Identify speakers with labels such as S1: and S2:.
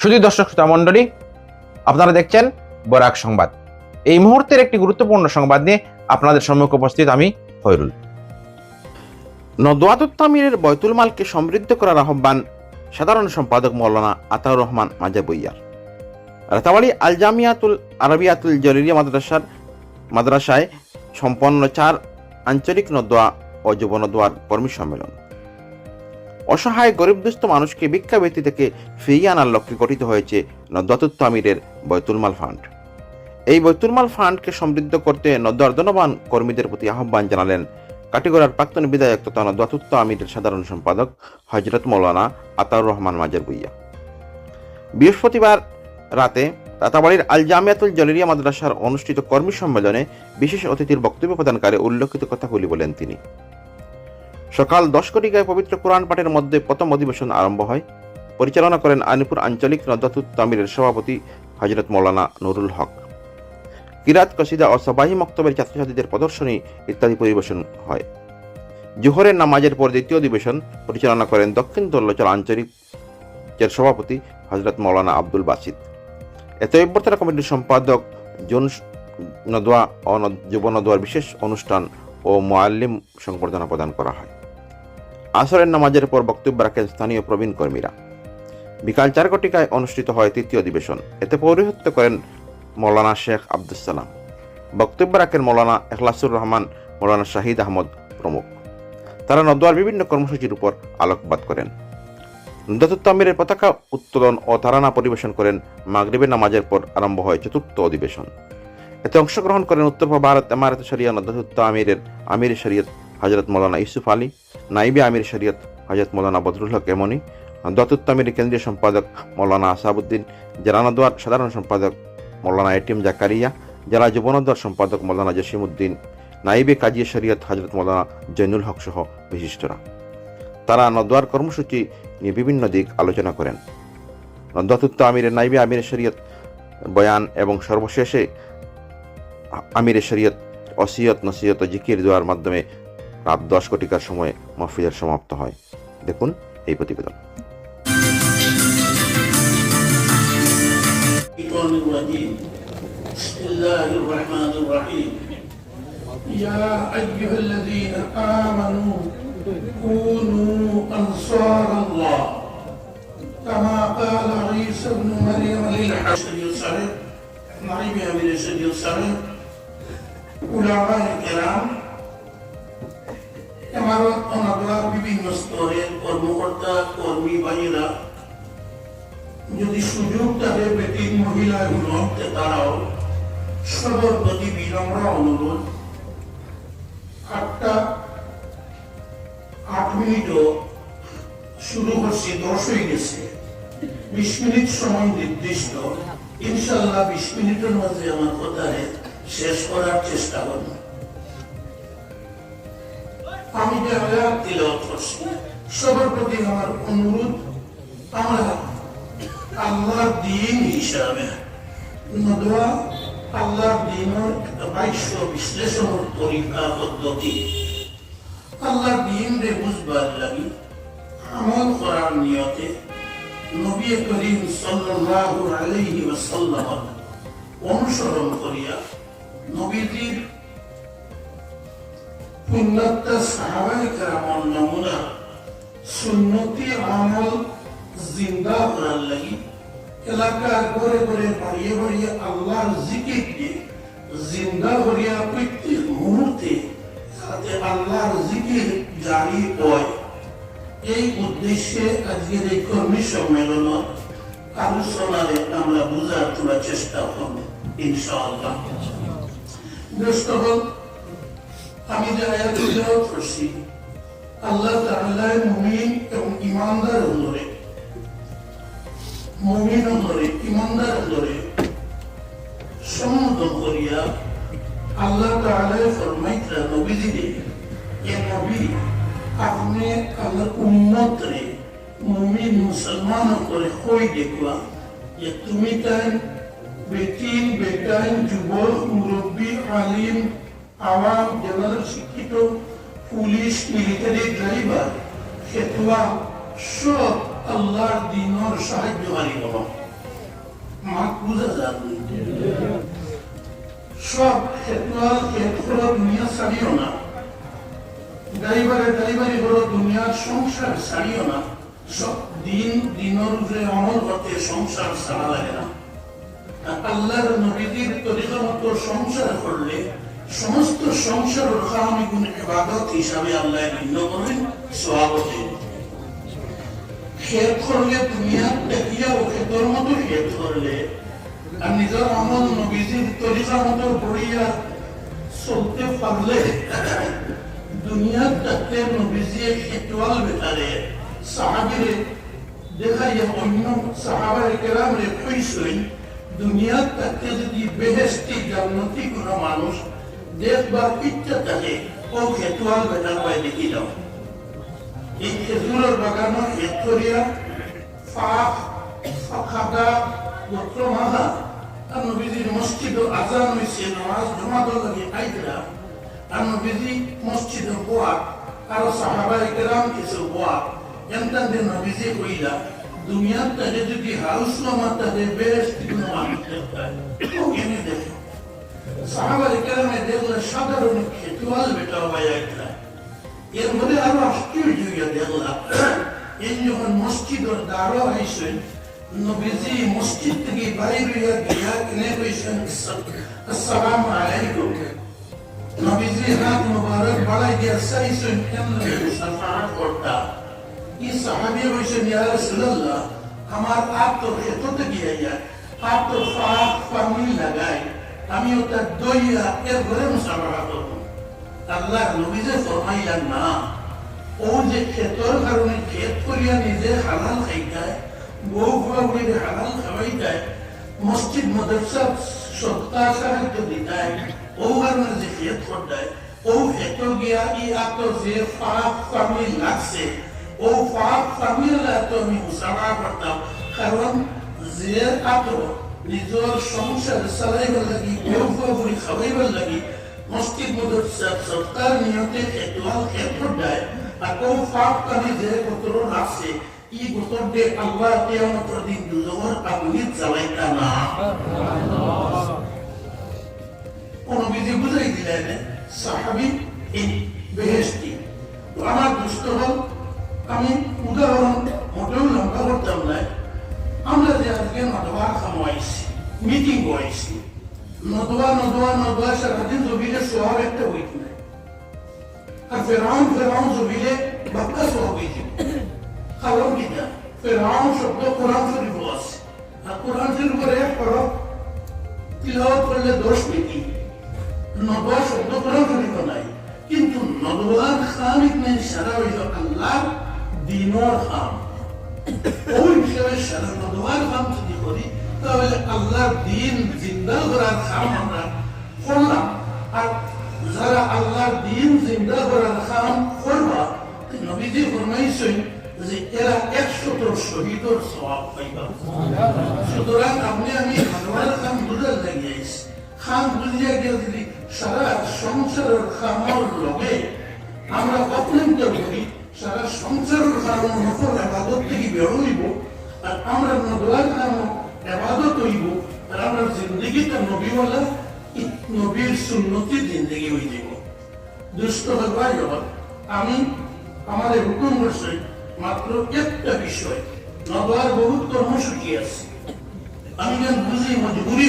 S1: শুধু দর্শক শ্রোতা আপনারা দেখছেন বরাক সংবাদ। এই মুহূর্তের একটি গুরুত্বপূর্ণ সংবাদ নিয়ে আপনাদের সম্মুখে উপস্থিত আমি হইরুল নদওয়াতুত তামিরের বয়তুল মালকে সমৃদ্ধ করার আহ্বান সাধারণ সম্পাদক মৌলানা আতাউর রহমান মাজা বইয়ার রাতাবাড়ি আল জামিয়াতুল আরবিয়াতুল জরিরিয়া মাদ্রাসার মাদ্রাসায় সম্পন্ন চার আঞ্চলিক নদোয়া ও যুব নদোয়ার কর্মী সম্মেলন। অসহায় গরিব দুস্থ মানুষকে ভিক্ষাবৃত্তি থেকে ফিরিয়ে আনার লক্ষ্যে গঠিত হয়েছে নদওয়াতুত তামিরের বৈতুলমাল ফান্ড। এই বৈতুলমাল ফান্ডকে সমৃদ্ধ করতে নদওয়ার ধনবান কর্মীদের প্রতি আহ্বান জানালেন কাটিগড়ার প্রাক্তন বিধায়ক তথা নদওয়াতুত আমিরের সাধারণ সম্পাদক হজরত মৌলানা আতাউর রহমান মাজার বুইয়া বৃহস্পতিবার রাতে রাতাবাড়ির আল জামিয়াতুল জলিরিয়া মাদ্রাসার অনুষ্ঠিত কর্মী সম্মেলনে বিশেষ অতিথির বক্তব্য প্রদানকালে উল্লেখিত কথাগুলি বলেন তিনি। সকাল দশ কোটিকায় পবিত্র কোরআন পাঠের মধ্যে প্রথম অধিবেশন আরম্ভ হয়। পরিচালনা করেন আনিপুর আঞ্চলিক নদাতুত তামিরের সভাপতি হজরত মৌলানা নুরুল হক। কিরাত, কসিদা ও সবাহি মক্তবের ছাত্রছাত্রীদের প্রদর্শনী ইত্যাদি পরিবেশন হয়। জোহরের নামাজের পর দ্বিতীয় অধিবেশন পরিচালনা করেন দক্ষিণ দল্লচর আঞ্চলিক এর সভাপতি হজরত মৌলানা আব্দুল বাসিদ। এতে অভ্যর্থনা কমিটির সম্পাদক জুন নদোয়া ও যুব নদোয়ার বিশেষ অনুষ্ঠান ও মোয়াল্লিম সংবর্ধনা প্রদান করা হয়। আসরের নামাজের পর বক্তব্য রাখেন স্থানীয় প্রবীণ কর্মীরা। বিকাল চার ঘটিকায় অনুষ্ঠিত হয় তৃতীয় অধিবেশন। এতে পৌরোহিত্য করেন মৌলানা শেখ আব্দুস সালাম। বক্তব্য রাখেন মৌলানা এখলাসুর রহমান, মৌলানা শাহিদ আহমদ প্রমুখ। তারা নদোয়ার বিভিন্ন কর্মসূচির উপর আলোকপাত করেন। নদাতুত তামিরের পতাকা উত্তোলন ও তারানা পরিবেশন করেন। মাগরিবের নামাজের পর আরম্ভ হয় চতুর্থ অধিবেশন। এতে অংশগ্রহণ করেন উত্তর ভারত এমারত শরিয়া নদাতুত আমিরের আমির শরীয়ত হজরত মৌলানা ইউসুফ আলী। নাইবে আমির শরীয়ত হজরত মৌলানা বদরুল হক এমনি নদাতুত আমিরের কেন্দ্রীয় সম্পাদক মৌলানা আসাবুদ্দিন জেলা নদোয়ার সাধারণ সম্পাদক মৌলানা এটিএম জাকারিয়া, জেলা যুবনদর সম্পাদক মৌলানা জসিমউদ্দিন, নাইবে কাজী শরীয়ত হজরত মৌলানা জৈনুল হক সহ বিশিষ্টরা। তারা নদোয়ার কর্মসূচি নিয়ে বিভিন্ন দিক আলোচনা করেন। নদাতুত্ত আমিরের নাইবে আমিরের শরীয়ত বয়ান এবং সর্বশেষে আমিরের শরীয়ত অসিয়ত নসিয়ত জিকির দেওয়ার মাধ্যমে রাত দশ কোটিকার সময় মহফিজের সমাপ্ত হয় দেখুন এই প্রতিবেদন
S2: الشيطان الرجيم بسم الله الرحمن الرحيم
S3: يا أيها الذين آمنوا كونوا أنصار الله كما قال عيسى ابن مريم للحق
S2: الشديد الصغير نعيم من الشديد الصغير
S3: علماء الكرام বিভিন্ন
S2: স্তরের কর্মকর্তা, কর্মী
S3: যদি সুযোগ তাদের মহিলাগুলো
S2: মধ্যে তারাও প্রতি বিনম্র অনুরোধ।
S3: আটটা
S2: আট মিনিটও শুরু করছি, দশ হয়ে গেছে। বিশ মিনিট সময় নির্দিষ্ট। ইনশাল্লাহ বিশ মিনিটের মধ্যে আমার শেষ করার চেষ্টা করব।
S3: আমি আয়াত
S2: তিলওয়াত করছি
S3: সবার প্রতি আমার অনুরোধ, আমরা আল্লাহর দিন
S2: হিসাবে।
S3: নদোয়া আল্লাহর দিনের
S2: একটা বাক্য বিশ্লেষণের পদ্ধতি।
S3: আল্লাহর দিন রে
S2: বুঝবার লাগি
S3: আমল
S2: করার নিয়তে নবী করিম সাল্লাল্লাহু আলাইহি ওয়াসাল্লাম অনুসরণ করিয়া নবীজির
S3: পুণ্যতা সাহাবাই
S2: কেরামন নমুনা।
S3: সুন্নতি জিন্দা
S2: করার লাগি।
S3: এলাকার ঘরে ঘরে বাড়িয়ে বাড়িয়ে আল্লাহর জিকির জিন্দা করিয়া মুহূর্তে যাতে আল্লাহর জিকির জারি হয়।
S2: এই উদ্দেশ্যে আজকের এই কর্মী সম্মেলন আমরা বুঝার তোলার চেষ্টা করব, ইনশাআল্লাহ।
S3: হল আমি যে আয়াত তেলাওয়াত করছি, আল্লাহ তাআলা মুমিন এবং ইমানদার
S2: ধরে
S3: মুমিন
S2: সম্বোধন করিয়া
S3: আল্লাহ তাআলা
S2: ফরমাইতরা নবীজিরে
S3: এ নবী, আপনি উম্মত
S2: রে
S3: মুমিন
S2: মুসলমান করে কই
S3: যে তুমি তাই বেটিন, বেটাইন, যুবক, মুরব্বী, আলিম আওয়াম জেনারেল শিক্ষিত, পুলিশ মিলিটারি ড্রাইভার খেতুয়া সব আল্লাহর দিনের
S2: মাঠ বুঝা সব দুনিয়া ছাড়িও না। ড্রাইভারে ড্রাইভারি দুনিয়ার সংসার ছাড়িও না। সব দিন দিনের উপরে আমল করতে সংসার ছাড়া লাগে না। আল্লাহর নবীদের তরিকা মতো সংসার করলে সমস্ত সংসার রখামি গুণ ইবাদত হিসাবে আল্লাহ ভিন্ন করবেন সোয়াবতে খেত করলে দুনিয়ার দেখিয়া ও খেতর মতো খেত করলে আর নিজের আমল নবীজির তরিকা মতো পড়িয়া চলতে পারলে দুনিয়ার তাতে নবীজি খেতওয়াল বেটারে, সাহাবিরে দেখাইয়া অন্য যদি বেহেস্তি জান্নতি কোনো মানুষ দেখবার ইচ্ছা থাকে ও খেতওয়াল বেটার পায় দেখি যাও এই খেজুরের বাগানো হেতরিয়া ফাঁক ফাঁকা গোত্র মাহা আর নবীজির মসজিদ আজান হয়েছে নামাজ জমা দল লাগে আইতরা আর নবীজি মসজিদ বোয়া আর সাহাবাই কেরাম কিছু বোয়া এমন দিন নবীজি কইলা, দুনিয়ার তাদের যদি হাউস নামার তাদের বেশ কোনো মানুষ দেখতে ও দেখো। সাহাবাই কেরামে দেখলে সাধারণ খেতুয়াল বেটা হয়ে আইতরা এর মধ্যে আরও আশ্চর্য হইয়া দেখলাম এই যখন মসজিদের দ্বারও হয়েছেন নবীজি মসজিদ থেকে বাইর হইয়া গিয়া কিনে কইছেন আসসালামু আলাইকুম নবীজি হাত মুবারক বাড়াই দিয়া চাইছেন কেমন সাফা করতা এই সাহাবি কইছেন ইয়া রাসূলুল্লাহ আমার আপ তো খেততে গিয়া ইয়া আপ তো ফাক ফামি লাগাই আমি ওটা দইয়া এর ঘরে মুসাফা করব। আল্লাহ নবীজে ফরমাইলেন না, ও যে ক্ষেতর কারণে ক্ষেত করিয়া নিজে হালাল খাইতায় বউ ফুয়া বলে হালাল খাওয়াইতায় মসজিদ, মাদ্রাসা সত্তা সাহায্য দিতায় ও কারণে যে ক্ষেত করতায় ও ক্ষেত গিয়া ই আত যে পাপ ফামি লাগছে, ও পাপ ফামি লাগতো আমি মুসাফা করতাম, কারণ যে আত নিজের সংসার চালাইবার লাগি ফুয়া বলে খাওয়াইবার লাগি মসজিদ মুদরসা সরকার নিয়তে একলাল ক্ষেত্র দেয়, আর ফাঁক কানে যে গোত্র আছে ই গোত্র দে আল্লাহ কিয়ামতের দিন দুজোর আগুনি জ্বালাইতা না। কোন বিধি বুঝাই দিলেন সাহাবি এই বেহেস্তি আমার দুষ্ট হল মিটিং হয়েছি নদবা নদবা নদবা সারাদিন জমিলে সোহাব একটা হইত না আর ফেরাউন ফেরাউন জমিলে বাক্কা সোহাব হইছিল কারণ কিনা ফেরাউন শব্দ কোরআন শরীফ আছে আর কোরআন শরীফের এক পড়ো তিলাওয়াত করলে দোষ নেই নদবা শব্দ কোরআন শরীফ নাই কিন্তু নদবার খান ইতনে সারা হইল আল্লাহ দিনর খান ওই হিসেবে সারা যদি করি তাহলে আল্লাহর দিন জিন্দা করার কাম আমরা। করলাম আর যারা আল্লাহর দিন জিন্দা করার কাম করবা, নবীজি ফরমাইছেন যে এরা একশত শহীদর সওয়াব পাইবা। সুতরাং আপনি আমি ভালোয়ার কাম বুঝার লাগিয়েছি খান বুঝিয়া যদি সারা সংসারের খামর লগে আমরা অত্যন্ত করি সারা সংসারের খামর নকল আবাদত থেকে বেরোইব। আর আমরা নদুয়ার খামর এবাদত হইব আর আমার জিন্দগিটা নবীওয়ালা নবীর সুন্নতি জিন্দগি হয়ে যাব। দুষ্ট হবার আমি আমার হুকুম করছে, মাত্র একটা বিষয় নবার বহুত কর্মসূচি আছে। আমি যেন বুঝি মজবুত